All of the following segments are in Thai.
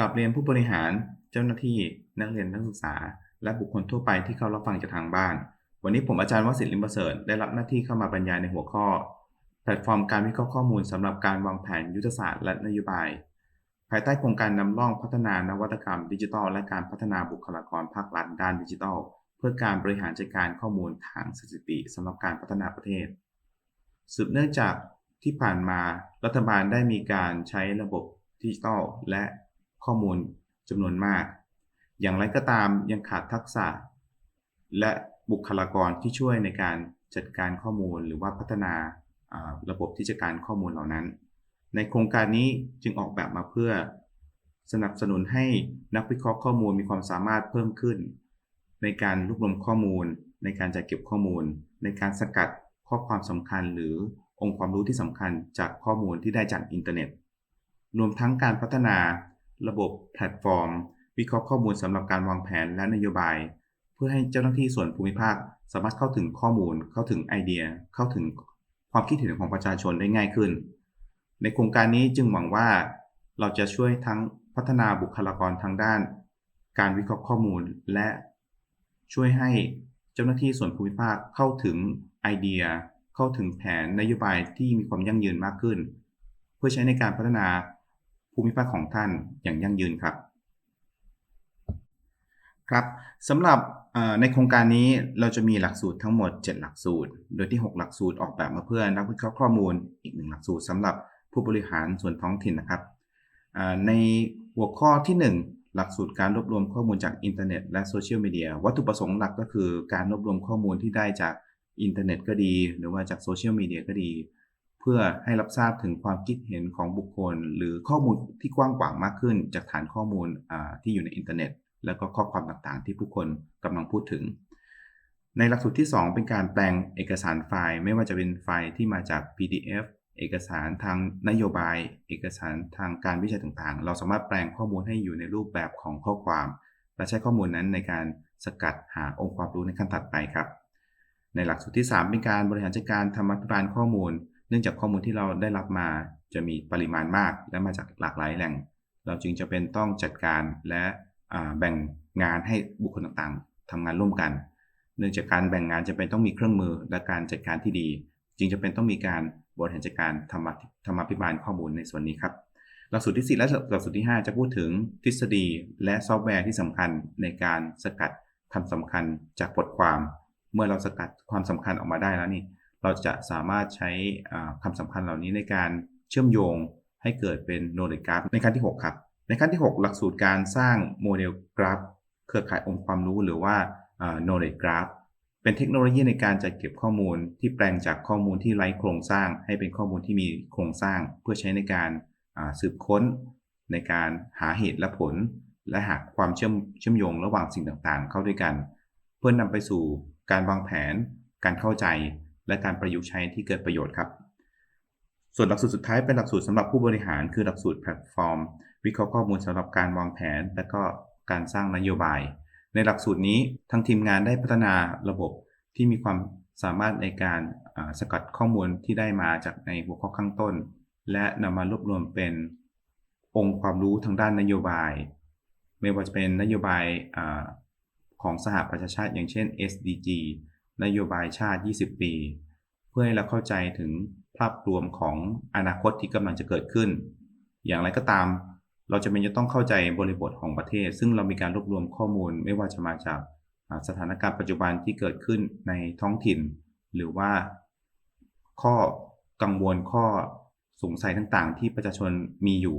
กับเรียนผู้บริหาร เจ้าหน้าที่ นักเรียนนักศึกษา และบุคคลทั่วไปที่เข้ารับฟังจากทางบ้าน วันนี้ผมอาจารย์วสิทธิ์ลิมประเสริฐได้รับหน้าที่เข้ามาบรรยายในหัวข้อ แพลตฟอร์มการวิเคราะห์ข้อมูลสำหรับการวางแผนยุทธศาสตร์และนโยบาย ภายใต้โครงการนำร่องพัฒนานวัตกรรม ดิจิทัล และการพัฒนาบุคลากรภาครัฐด้านดิจิทัล เพื่อการบริหารจัดการข้อมูลทางสถิติสำหรับการพัฒนาประเทศ สืบเนื่องจากที่ผ่านมารัฐบาลได้มีการใช้ระบบดิจิทัลและ ข้อมูลจำนวนมาก อย่างไรก็ตามยังขาดทักษะ และบุคลากรที่ช่วยในการจัดการข้อมูลหรือว่าพัฒนาระบบที่จัดการข้อมูลเหล่านั้น ในโครงการนี้จึงออกแบบมาเพื่อ สนับสนุนให้นักวิเคราะห์ข้อมูลมีความสามารถเพิ่มขึ้น ในการรวบรวมข้อมูล ในการจัดเก็บข้อมูล ในการสกัดข้อความสำคัญหรือองค์ความรู้ที่สำคัญจากข้อมูลที่ได้จากอินเทอร์เน็ต รวมทั้งการพัฒนา ระบบแพลตฟอร์ม วิเคราะห์ข้อมูลสำหรับการวางแผนและนโยบาย เพื่อให้เจ้าหน้าที่ส่วนภูมิภาค สามารถเข้าถึงข้อมูล เข้าถึงไอเดีย เข้าถึงความคิดเห็นของประชาชนได้ง่ายขึ้น ในโครงการนี้จึงหวังว่า เราจะช่วยทั้งพัฒนาบุคลากรทางด้าน การวิเคราะห์ข้อมูลและช่วยให้เจ้าหน้าที่ส่วนภูมิภาคเข้าถึงไอเดีย เข้าถึงแผนนโยบายที่มีความยั่งยืนมากขึ้น เพื่อใช้ในการพัฒนา ภูมิภาคของท่านอย่างยั่งยืนครับครับสำหรับในโครงการนี้เราจะมีหลักสูตรทั้งหมด 7 หลักสูตร โดยที่ 6 หลักสูตรออกแบบมาเพื่อนักวิเคราะห์ข้อมูลอีก1หลักสูตรสำหรับผู้บริหารส่วนท้องถิ่นนะครับในหัวข้อที่ 1 หลักสูตรการรวบรวมข้อมูลจากอินเทอร์เน็ตและโซเชียลมีเดียวัตถุประสงค์หลักก็คือการรวบรวมข้อมูลที่ได้จากอินเทอร์เน็ตก็ดี หรือว่าจากโซเชียลมีเดียก็ดี เพื่อให้รับทราบถึงความคิดเห็นของบุคคล หรือข้อมูลที่กว้างขวางมากขึ้น จากฐานข้อมูลที่อยู่ในอินเทอร์เน็ต แล้วก็ข้อความต่างๆ ที่ผู้คนกำลังพูดถึง ในหลักสูตรที่ 2 เป็นการแปลงเอกสารไฟล์ ไม่ว่าจะเป็นไฟล์ที่มาจาก PDF เอกสารทางนโยบาย เอกสารทางการวิจัยต่างๆ เราสามารถแปลงข้อมูลให้อยู่ในรูปแบบของข้อความ และใช้ข้อมูลนั้นในการสกัดหาองค์ความรู้ในขั้นถัดไปครับ ในหลักสูตรที่ 3 เป็นการบริหารจัดการธรรมภิบาลข้อมูล เนื่องจากข้อมูลที่เราได้รับมาจะมีปริมาณมากและมาจากหลากหลายแหล่ง เราจึงจะเป็นต้องจัดการและแบ่งงานให้บุคคลต่างๆทำงานร่วมกัน เนื่องจากการแบ่งงานจะเป็นต้องมีเครื่องมือและการจัดการที่ดี จึงจะเป็นต้องมีการบริหารจัดการธรรมะธรรมาภิบาลข้อมูลในส่วนนี้ครับหลักสูตรที่ 4 และหลักสูตรที่ 5 จะพูดถึงทฤษฎีและซอฟต์แวร์ที่สำคัญในการสกัดคำสำคัญจากบทความ เมื่อเราสกัดความสำคัญออกมาได้แล้วนี่ เราจะสามารถใช้อ่าคำสำคัญเหล่านี้ในการเชื่อมโยงให้เกิดเป็น knowledge graph ในขั้นที่ 6 ครับ ในขั้นที่ 6 หลักสูตรการสร้างโมเดลกราฟเครือข่ายองค์ความรู้หรือว่าอ่า knowledge graph เป็นเทคโนโลยีในการจัดเก็บข้อมูลที่แปลงจากข้อมูลที่ไร้โครงสร้าง ให้เป็นข้อมูลที่มีโครงสร้าง เพื่อใช้ในการสืบค้น ในการหาเหตุและผล และหาความเชื่อมเชื่อมโยงระหว่างสิ่งต่างๆ เข้าด้วยกัน เพื่อนำไปสู่การวางแผน การเข้าใจ และการประยุกต์ใช้ที่เกิดประโยชน์ครับ ส่วนหลักสูตรสุดท้ายเป็นหลักสูตรสำหรับผู้บริหาร คือหลักสูตรแพลตฟอร์ม วิเคราะห์ข้อมูลสำหรับการวางแผน และก็การสร้างนโยบาย ในหลักสูตรนี้ทางทีมงานได้พัฒนาระบบที่มีความสามารถในการสกัดข้อมูลที่ได้มาจากในหัวข้อข้างต้น และนำมารวบรวมเป็นองค์ความรู้ทางด้านนโยบาย ไม่ว่าจะเป็นนโยบายอของสหประชาชาติ อย่างเช่น SDG นโยบายชาติ 20 ปี เพื่อให้เราเข้าใจถึงภาพรวมของอนาคตที่กำลังจะเกิดขึ้น อย่างไรก็ตาม เราจะเป็นจะต้องเข้าใจบริบทของประเทศ ซึ่งเรามีการรวบรวมข้อมูลไม่ว่าจะมาจากสถานการณ์ปัจจุบันที่เกิดขึ้นในท้องถิ่น หรือว่า ข้อกังวลข้อสงสัยต่างๆ ที่ประชาชนมีอยู่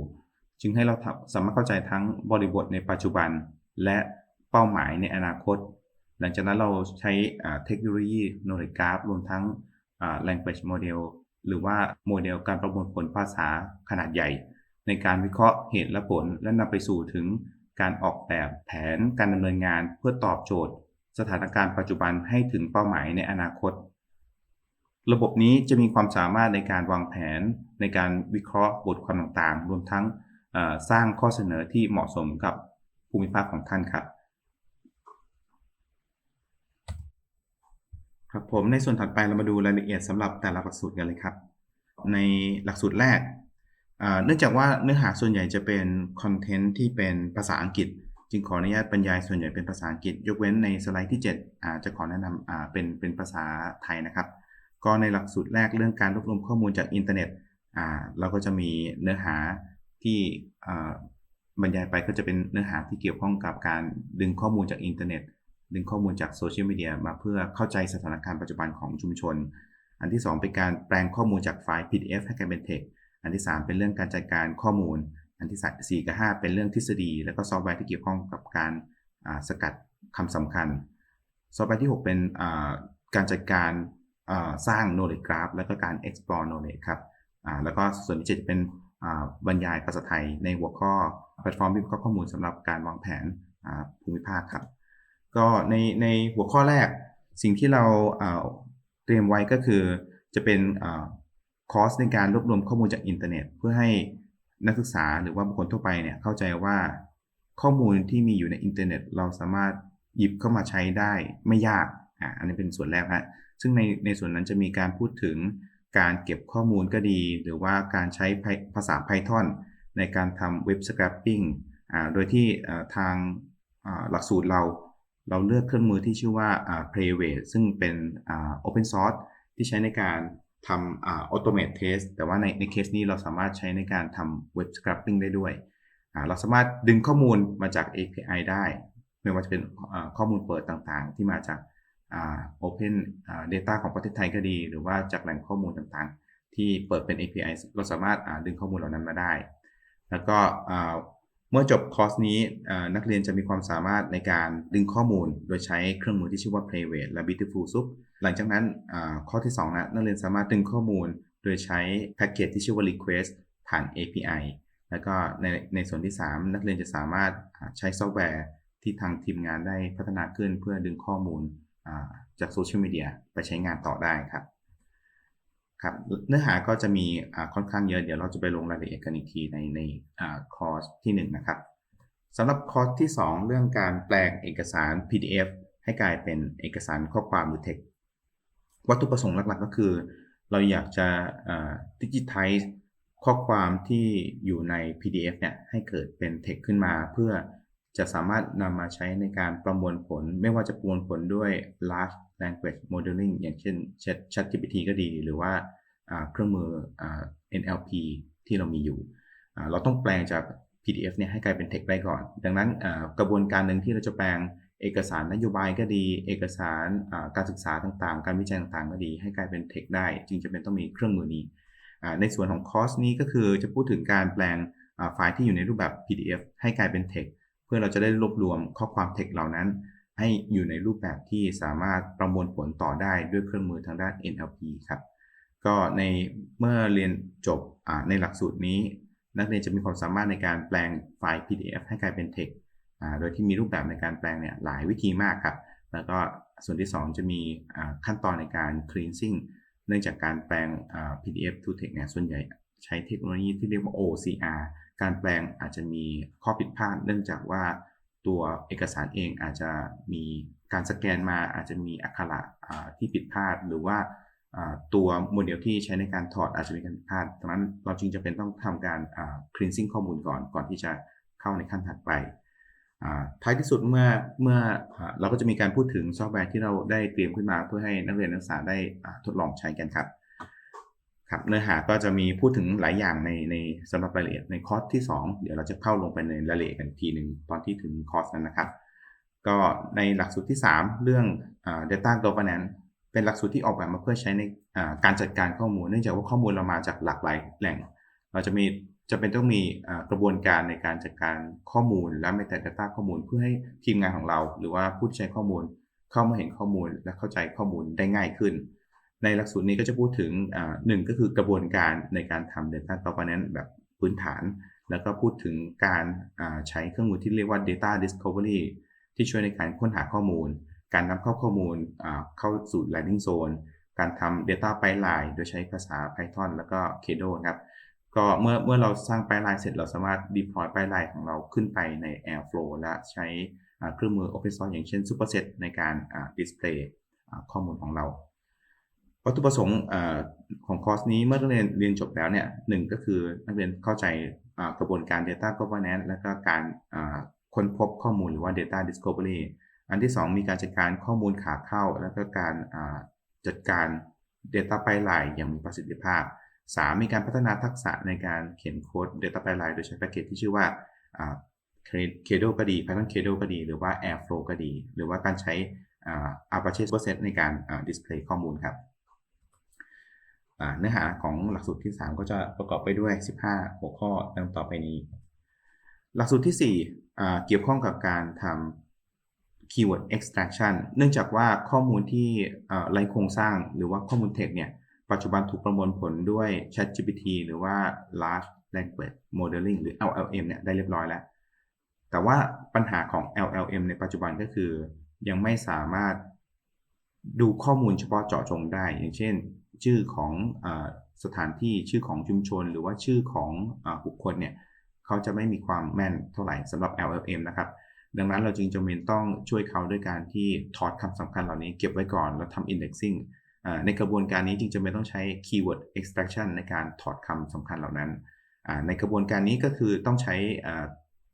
จึงให้เราสามารถเข้าใจทั้งบริบทในปัจจุบัน และเป้าหมายในอนาคต หลังจากนั้นเราใช้เทคโนโลยี knowledge graph รวมทั้ง language model หรือว่าโมเดลการประมวลผลภาษาขนาดใหญ่ ในการวิเคราะห์เหตุและผล และนำไปสู่ถึงการออกแบบแผนการดำเนินงานเพื่อตอบโจทย์ สถานการณ์ปัจจุบันให้ถึงเป้าหมายในอนาคต ระบบนี้จะมีความสามารถในการวางแผน ในการวิเคราะห์บทความต่างๆ รวมทั้งสร้างข้อเสนอที่เหมาะสมกับภูมิภาคของท่านครับ ครับผมในส่วนถัดไปเรามาดูรายละเอียดสำหรับแต่ละหลักสูตรกันเลยครับ ในหลักสูตรแรก เนื่องจากว่าเนื้อหาส่วนใหญ่จะเป็นคอนเทนต์ที่เป็นภาษาอังกฤษ จึงขออนุญาตบรรยายส่วนใหญ่เป็นภาษาอังกฤษ ยกเว้นในสไลด์ที่7อาจะขอแนะนำเป็นเป็นภาษาไทยนะครับ ก็ในหลักสูตรแรกเรื่องการรวบรวมข้อมูลจากอินเทอร์เน็ตเราก็จะมีเนื้อหาที่บรรยายไปก็จะเป็นเนื้อหาที่เกี่ยวข้องกับการดึงข้อมูลจากอินเทอร์เน็ต ดึงข้อมูลจากโซเชียลมีเดียมาเพื่อเข้าใจสถานการณ์ปัจจุบันของชุมชน อันที่ 2 เป็นการแปลงข้อมูลจากไฟล์ PDF ให้กลายเป็น text อันที่ 3 เป็นเรื่องการจัดการข้อมูล อันที่ 4 กับ 5 เป็นเรื่องทฤษฎี และก็ซอฟต์แวร์ที่เกี่ยวข้องกับการสกัดคำสำคัญ ซอฟต์แวร์ที่ 6 เป็นการจัดการสร้าง knowledge graph แล้วก็การ explore knowledge ครับแล้วก็ส่วนที่7จะเป็นบรรยายภาษาไทยในหัวข้อแพลตฟอร์มวิเคราะห์ข้อมูลสำหรับการวางแผนภูมิภาคครับ ก็ในในหัวข้อแรกสิ่งที่เราเตรียมไว้ก็คือจะเป็นอคอร์สในการรวบรวมข้อมูลจากอินเทอร์เน็ต เพื่อให้นักศึกษาหรือว่าบุคคลทั่วไปเนี่ยเข้าใจว่าข้อมูลที่มีอยู่ในอินเทอร์เน็ต เราสามารถหยิบเข้ามาใช้ได้ไม่ยากอ่าอันนี้เป็นส่วนแรกฮะซึ่งในในส่วนนั้นจะมีการพูดถึงการเก็บข้อมูลก็ดี หรือว่าการใช้ภาษา Python ในการทำเว็บ scraping อ่าโดยที่ทางหลักสูตรเรา เราเลือกเครื่องมือที่ชื่อว่า Playway ซึ่งเป็นอ่า Open Source ที่ใช้ในการทำอ่า Automate Test แต่ว่าในในเคสนี้เราสามารถใช้ในการทำ Web Scraping ได้ด้วยอ่าเราสามารถดึงข้อมูลมาจาก API ได้ ไม่ว่าจะเป็นข้อมูลเปิดต่างๆ ที่มาจากอ่า Open Data ของประเทศไทยก็ดี หรือว่าจากแหล่งข้อมูลต่างๆ ที่เปิดเป็น API เราสามารถอ่าดึงข้อมูลเหล่านั้นมาได้ แล้วก็อ่า เมื่อจบคอร์สนี้นักเรียนจะมีความสามารถในการดึงข้อมูล โดยใช้เครื่องมือที่ชื่อว่า Playway และ Beautiful Soup หลังจากนั้นข้อที่2นะนักเรียนสามารถดึงข้อมูล โดยใช้แพ็กเกจที่ชื่อว่า Request ผ่าน API แล้วก็ในในส่วนที่ 3 นักเรียนจะสามารถใช้ซอฟต์แวร์ที่ทางทีมงานได้พัฒนาขึ้นเพื่อดึงข้อมูลจากโซเชียลมีเดียไปใช้งานต่อได้ครับ ครับเนื้อหาก็จะมีค่อนข้างเยอะเดี๋ยวเราจะไปลงรายละเอียดกันอีกทีในในคอร์สที่1นะครับสำหรับคอร์สที่ 2 เรื่องการแปลงเอกสาร PDF ให้กลายเป็นเอกสารข้อความหรือ text วัตถุประสงค์หลักๆ ก็คือ เราอยากจะดิจิทัลข้อความที่อยู่ใน PDF เนี่ยให้เกิดเป็น text ขึ้นมาเพื่อจะสามารถนำมาใช้ในการประมวลผล ไม่ว่าจะประมวลผลด้วย large language modeling อย่างเช่น ChatGPT ก็ดี หรือว่าเครื่องมือ NLP ที่เรามีอยู่ เราต้องแปลงจาก PDF เนี่ยให้กลายเป็น text ได้ก่อน ดังนั้นกระบวนการหนึ่งที่เราจะแปลงเอกสารนโยบายก็ดี เอกสารการศึกษาต่างๆ การวิจัยต่างๆ ก็ดี ให้กลายเป็น text ได้ จึงจะเป็นต้องมีเครื่องมือนี้ในส่วนของคอร์สนี้ก็คือจะพูดถึงการแปลงไฟล์ที่อยู่ในรูปแบบ PDF ให้กลายเป็น text เพื่อเราจะได้รวบรวมข้อความ text เหล่านั้น ให้อยู่ในรูปแบบที่สามารถประมวลผลต่อได้ด้วยเครื่องมือทางด้าน NLP ครับ ก็ในเมื่อเรียนจบในหลักสูตรนี้ นักเรียนจะมีความสามารถในการแปลงไฟล์ PDF ให้กลายเป็น text โดยที่มีรูปแบบในการแปลงเนี่ยหลายวิธีมากครับ แล้วก็ส่วนที่ 2 จะมีขั้นตอนในการ cleansing เนื่องจากการแปลง PDF to text เนี่ยส่วนใหญ่ใช้เทคโนโลยีที่เรียกว่า OCR การแปลงอาจจะมีข้อผิดพลาดเนื่องจากว่า ตัวเอกสารเองอาจจะมีการสแกนมาอาจจะมีอักขระที่ผิดพลาด หรือว่าตัวโมเดลที่ใช้ในการถอดอาจจะมีการผิดพลาดดังนั้นเราจึงจะเป็นต้องทำการ cleansing ข้อมูลก่อนก่อนที่จะเข้าในขั้นถัดไปท้ายที่สุดเมื่อเมื่อเราก็จะมีการพูดถึงซอฟต์แวร์ที่เราได้เตรียมขึ้นมาเพื่อให้นักเรียนนักศึกษาได้ทดลองใช้กันครับ ครับเนื้อหาก็จะมีพูดถึงหลายอย่างในในสำหรับรายละเอียดในคอร์สที่ 2 เดี๋ยวเราจะเข้าลงไปในรายละเอียดกันทีหนึ่งตอนที่ถึงคอร์สนั้นนะครับ ก็ในหลักสูตรที่ 3 เรื่อง data governance เป็นหลักสูตรที่ออกแบบมาเพื่อใช้ในการจัดการข้อมูล เนื่องจากว่าข้อมูลเรามาจากหลากหลายแหล่ง เราจะมีจะเป็นต้องมีกระบวนการในการจัดการข้อมูลและไม่แต่ Data ข้อมูลเพื่อให้ทีมงานของเรา หรือว่าผู้ใช้ข้อมูลเข้ามาเห็นข้อมูลและเข้าใจข้อมูลได้ง่ายขึ้น ในหลักสูตรนี้ก็จะพูดถึงหนึ่งก็คือกระบวนการในการทำ Data Governance แบบพื้นฐาน แล้วก็พูดถึงการใช้เครื่องมือที่เรียกว่า Data Discovery ที่ช่วยในการค้นหาข้อมูล การนำเข้าข้อมูลเข้าสู่ Landing Zone การทำ Data Pipeline โดยใช้ภาษา Python แล้วก็ Kedo ครับก็เมื่อเมื่อเราสร้างไพไลน์เสร็จเราสามารถ deploy ไพไลน์ของเราขึ้นไปใน Airflow และใช้เครื่องมือ Open Source อย่างเช่น Superset ในการ display ข้อมูลของเรา วัตถุประสงค์ของคอร์สนี้เมื่อนักเรียนเรียนจบแล้วเนี่ยหนึ่งก็คือนักเรียนเข้าใจกระบวนการ Data Governance และก็การค้นพบข้อมูลหรือว่า Data Discovery อันที่ 2 มีการจัดการข้อมูลขาเข้า แล้วก็การจัดการ Data Pipeline อย่างมีประสิทธิภาพ 3 มีการพัฒนาทักษะในการเขียนโค้ด Data Pipeline โดยใช้แพ็กเกจที่ชื่อว่าอ่า Credo ก็ดี Python Credo ก็ดี หรือว่า Airflow ก็ดี หรือว่าการใช้อ่า Apache Superset ในการอ่า display ข้อมูลครับ เนื้อหาของหลักสูตรที่ 3 ก็จะประกอบไปด้วย 15 หัวข้อดังต่อไปนี้ หลักสูตรที่4อ่เกี่ยวข้องกับการทำ keyword extraction เนื่องจากว่าข้อมูลที่ไร้โครงสร้างหรือว่าข้อมูลเทคเนี่ย ปัจจุบันถูกประมวลผลด้วย ChatGPT หรือว่า Large Language Modeling หรือ LLM เนี่ยได้เรียบร้อยแล้ว แต่ว่าปัญหาของ LLM ในปัจจุบันก็คือยังไม่สามารถดูข้อมูลเฉพาะเจาะจงได้ อย่างเช่น ชื่อของอสถานที่ชื่อของชุมชน หรือว่าชื่อของอบุคคลเนี่ยเขาจะไม่มีความแม่นเท่าไหร่สำหรับ LLM นะครับ ดังนั้นเราจึงจำเป็นต้องช่วยเขาด้วยการที่ถอดคำสำคัญเหล่านี้เก็บไว้ก่อนแล้วทำ indexing ในกระบวนการนี้จึงจำเป็นต้องใช้ keyword extraction ในการถอดคำสำคัญเหล่านั้น ในกระบวนการนี้ก็คือต้องใช้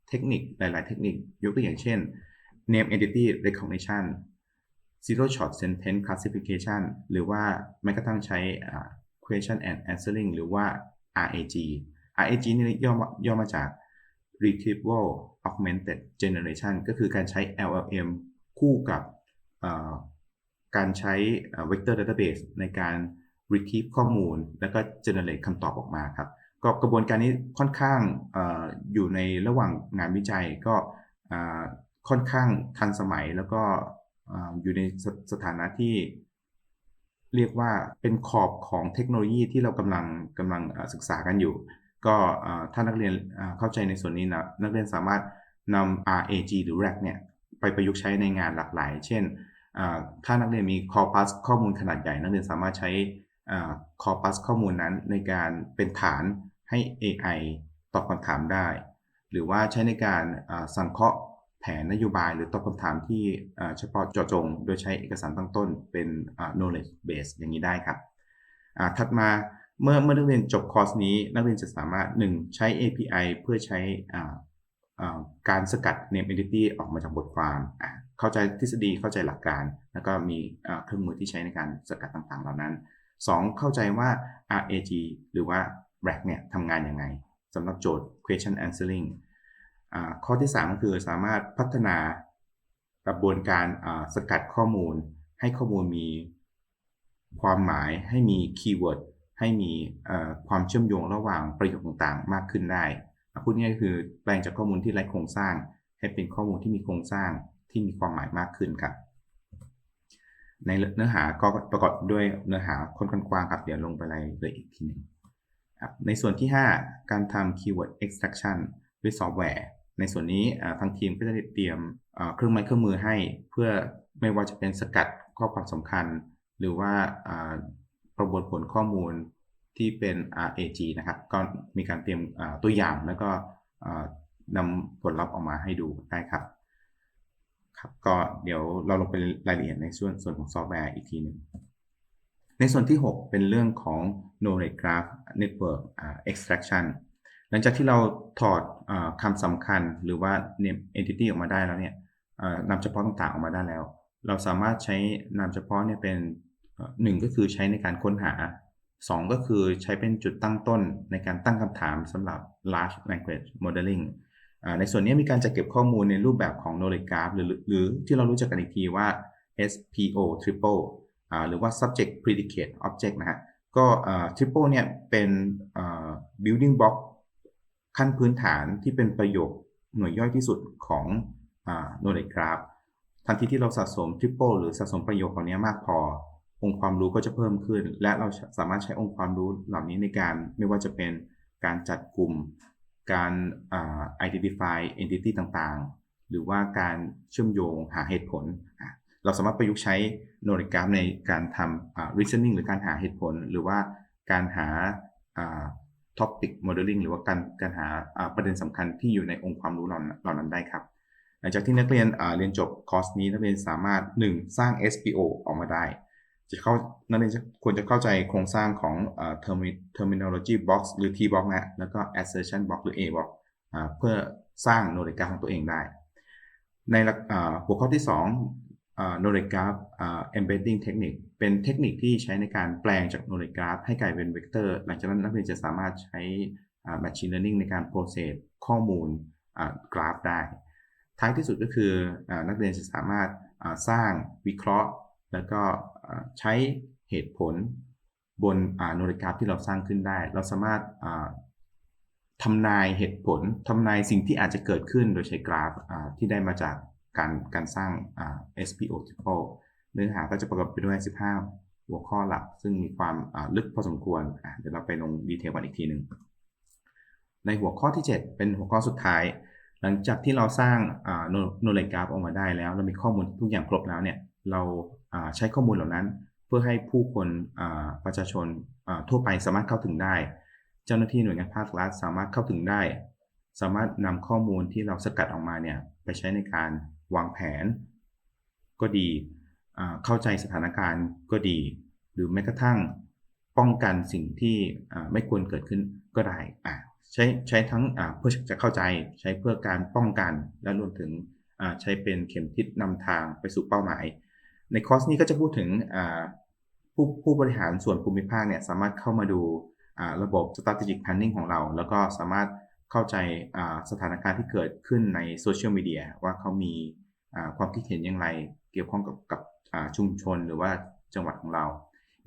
เทคนิคหลาย ๆ เทคนิคยกตัวอย่างเช่น name entity recognition zero shot sentence classification หรือว่าแม้กระทั่งใช้ question and answering หรือว่า RAG RAG นี่ย่อมาย่อมาจาก retrieval augmented generation ก็คือการใช้ LLM คู่กับการใช้ vector database ในการ retrieve ข้อมูล แล้วก็ generate คำตอบออกมาครับก็กระบวนการนี้ค่อนข้างออยู่ในระหว่างงานวิจัยก็ค่อนข้างทันสมัยแล้วก็ อยู่ในสสถานะที่เรียกว่าเป็นขอบของเทคโนโลยีที่เรากำลังกำลังศึกษากันอยู่ ก็ถ้านักเรียนเข้าใจในส่วนนี้นะนักเรียนสามารถนำ RAG หรือ RAG เนี่ยไปประยุกต์ใช้ในงานหลากหลาย เช่นถ้านักเรียนมี corpus ข้อมูลขนาดใหญ่ นักเรียนสามารถใช้ corpus ข้อมูลนั้นในการเป็นฐานให้ AI ตอบคำถามได้ หรือว่าใช้ในการสังเคราะห์ แผนนโยบายหรือตอบคำถามที่เฉพาะเจาะจง โดยใช้เอกสารตั้งต้นเป็น knowledge base อย่างนี้ได้ครับถัดมาเมื่อเมื่อนักเรียนจบคอร์สนี้ นักเรียนจะสามารถ 1. ใช้ API เพื่อใช้การสกัด name entity ออกมาจากบทความ เข้าใจทฤษฎีเข้าใจหลักการ แล้วก็มีเครื่องมือที่ใช้ในการสกัดต่างๆ เหล่านั้น 2. เข้าใจว่า RAG หรือว่า RAG เนี่ยทำงานยังไงสำหรับโจทย์ question answering ข้อที่3ก็คือสามารถพัฒนากระบวนการสกัดข้อมูล ให้ข้อมูลมีความหมายให้มีคีย์เวิร์ดให้มีความเชื่อมโยงระหว่างประโยคต่างๆ มากขึ้นได้พูดง่ายๆคือแปลงจากข้อมูลที่ไร้โครงสร้าง ให้เป็นข้อมูลที่มีโครงสร้างที่มีความหมายมากขึ้นครับ ในเนื้อหาก็ประกอบด้วยเนื้อหาค่อนข้างกว้างครับเดี๋ยวลงไปรายละเอียดอีกทีหนึ่งในส่วนที่ 5 การทำ keyword extraction ด้วยซอฟต์แวร์ ในส่วนนี้ทางทีมก็จะเตรียมเครื่องไม้เครื่องมือให้ เพื่อไม่ว่าจะเป็นสกัดข้อความสำคัญ หรือว่าประมวลผลข้อมูลที่เป็น RAG นะครับ ก็มีการเตรียมตัวอย่างแล้วก็นำผลลัพธ์ออกมาให้ดูได้ครับ ครับก็เดี๋ยวเราลงไปรายละเอียดในส่วนส่วนของซอฟต์แวร์อีกทีหนึ่งในส่วนที่ 6 เป็นเรื่องของ knowledge graph network extraction หลังจากที่เราถอดคำสำคัญหรือว่า name entity ออกมาได้แล้วเนี่ยนามเฉพาะต่างๆออกมาได้แล้ว เราสามารถใช้นามเฉพาะเนี่ยเป็นหนึ่งก็คือใช้ในการค้นหา 2 ก็คือใช้เป็นจุดตั้งต้นในการตั้งคำถามสำหรับ large language modeling ในส่วนนี้มีการจัดเก็บข้อมูลในรูปแบบของ knowledge graph หรือหรือที่เรารู้จักกันอีกทีว่า SPO triple หรือว่า subject predicate object นะฮะก็ triple เนี่ยเป็น building block ขั้นพื้นฐานที่เป็นประโยคหน่วยย่อยที่สุดของ knowledge graph ทันทีที่เราสะสม triple หรือสะสมประโยคเหล่านี้มากพอ องค์ความรู้ก็จะเพิ่มขึ้น และเราสามารถใช้องค์ความรู้เหล่านี้ในการไม่ว่าจะเป็นการจัดกลุ่ม การ identify entity ต่างๆ หรือว่าการเชื่อมโยงหาเหตุผล เราสามารถประยุกต์ใช้ knowledge graph ในการทำ reasoning หรือการหาเหตุผล หรือว่าการหา topic modeling หรือว่าการการหาประเด็นสำคัญที่อยู่ในองค์ความรู้เหล่านั้นได้ครับ หลังจากที่นักเรียนเรียนจบคอร์สนี้นักเรียนสามารถ 1. สร้าง SPO ออกมาได้ จะเข้านักเรียนควรจะเข้าใจโครงสร้างของ terminology box หรือ T box นะแล้วก็ assertion box หรือ A box อเพื่อสร้าง knowledge graph ของตัวเองได้ ในหลักอ่าหัวข้อที่ 2 อ่า knowledge graph อ่า embedding technique เป็นเทคนิคที่ใช้ในการแปลงจาก knowledge graph ให้กลายเป็นเวกเตอร์ หลังจากนั้นนักเรียนจะสามารถใช้ machine learning ในการ process ข้อมูลกราฟได้ ท้ายที่สุดก็คืออนักเรียนจะสามารถสร้างวิเคราะห์ แล้วก็ใช้เหตุผลบนโนเลกราฟที่เราสร้างขึ้นได้ เราสามารถทำนายเหตุผลทำนายสิ่งที่อาจจะเกิดขึ้นโดยใช้กราฟที่ได้มาจาก การการสร้าง SPO triple เนื้อหาก็จะประกอบไปด้วย 15 หัวข้อหลัก ซึ่งมีความลึกพอสมควร เดี๋ยวเราไปลงดีเทลกันอีกทีหนึ่งในหัวข้อที่ 7 เป็นหัวข้อสุดท้าย หลังจากที่เราสร้างโนเลกราฟออกมาได้แล้ว เรามีข้อมูลทุกอย่างครบแล้วเนี่ย เราใช้ข้อมูลเหล่านั้น เพื่อให้ผู้คนประชาชนทั่วไปสามารถเข้าถึงได้ เจ้าหน้าที่หน่วยงานภาครัฐสามารถเข้าถึงได้ สามารถนำข้อมูลที่เราสกัดออกมาเนี่ยไปใช้ในการ วางแผน ก็ดีเข้าใจสถานการณ์ก็ดี หรือแม้กระทั่งป้องกันสิ่งที่ไม่ควรเกิดขึ้นก็ได้ใช้ใช้ทั้งเพื่อจะเข้าใจใช้เพื่อการป้องกัน และรวมถึงใช้เป็นเข็มทิศนำทางไปสู่เป้าหมาย ในคอร์สนี้ก็จะพูดถึงผู้ผู้บริหารส่วนภูมิภาคเนี่ยสามารถเข้ามาดูระบบ strategic planning ของเรา แล้วก็สามารถ เข้าใจสถานการณ์ที่เกิดขึ้นในโซเชียลมีเดียว่าเขามีความคิดเห็นอย่างไร เกี่ยวข้องกับกับชุมชนหรือว่าจังหวัดของเรา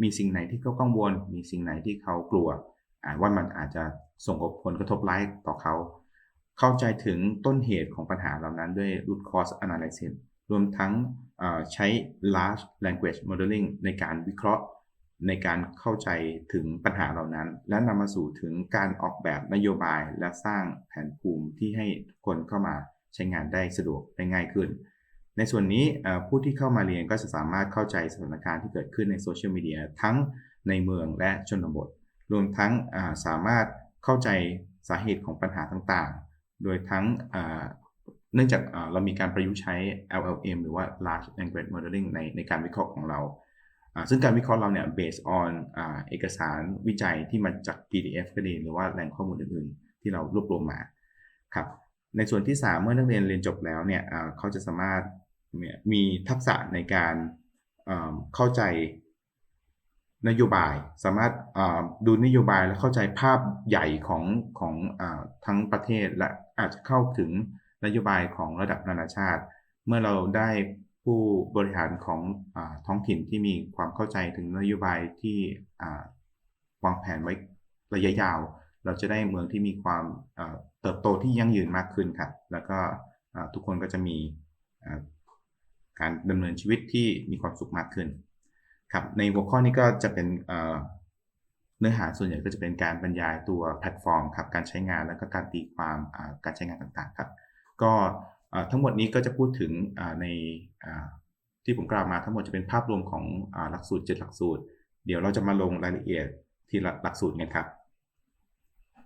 มีสิ่งไหนที่เขากังวล มีสิ่งไหนที่เขากลัวว่ามันอาจจะส่งผลกระทบร้ายต่อเขา เข้าใจถึงต้นเหตุของปัญหาเหล่านั้นด้วย root cause analysis รวมทั้งใช้ large language modeling ในการวิเคราะห์ ในการเข้าใจถึงปัญหาเหล่านั้น และนำมาสู่ถึงการออกแบบนโยบายและสร้างแผนภูมิที่ให้คนเข้ามาใช้งานได้สะดวกได้ง่ายขึ้น ในส่วนนี้ผู้ที่เข้ามาเรียนก็จะสามารถเข้าใจสถานการณ์ที่เกิดขึ้นในโซเชียลมีเดียทั้งในเมืองและชนบท รวมทั้งสามารถเข้าใจสาเหตุของปัญหาต่างๆ โดยทั้งเนื่องจากเรามีการประยุกต์ใช้ LLM หรือว่า Large Language Modeling ในในการวิเคราะห์ของเรา ซึ่งการวิเคราะห์เราเนี่ย based on อเอกสารวิจัยที่มาจาก PDF ก็ดีหรือว่าแหล่งข้อมูลอื่นๆ ที่เรารวบรวมมาครับในส่วนที่ 3 เมื่อนักเรียนเรียนจบแล้วเนี่ยเขาจะสามารถมีทักษะในการเข้าใจนโยบายสามารถดูนโยบายและเข้าใจภาพใหญ่ของของอทั้งประเทศและอาจจะเข้าถึงนโยบายของระดับนานาชาติ เมื่อเราได้ ผู้บริหารของอท้องถิ่นที่มีความเข้าใจถึงนโยบายที่วางแผนไว้ระยะยาว เราจะได้เมืองที่มีความเติบโตที่ยั่งยืนมากขึ้นครับ แล้วก็ทุกคนก็จะมีการดำเนินชีวิตที่มีความสุขมากขึ้นครับในหัวข้อนี้ก็จะเป็นเนื้อหาส่วนใหญ่ก็จะเป็นการบรรยายตัวแพลตฟอร์มครับการใช้งานแล้วก็การตีความการใช้งานต่างๆครับ ก็ ทั้งหมดนี้ก็จะพูดถึงในที่ผมกล่าวมาทั้งหมดจะเป็นภาพรวมของหลักสูตร 7 หลักสูตร เดี๋ยวเราจะมาลงรายละเอียดทีละหลักสูตรกันครับ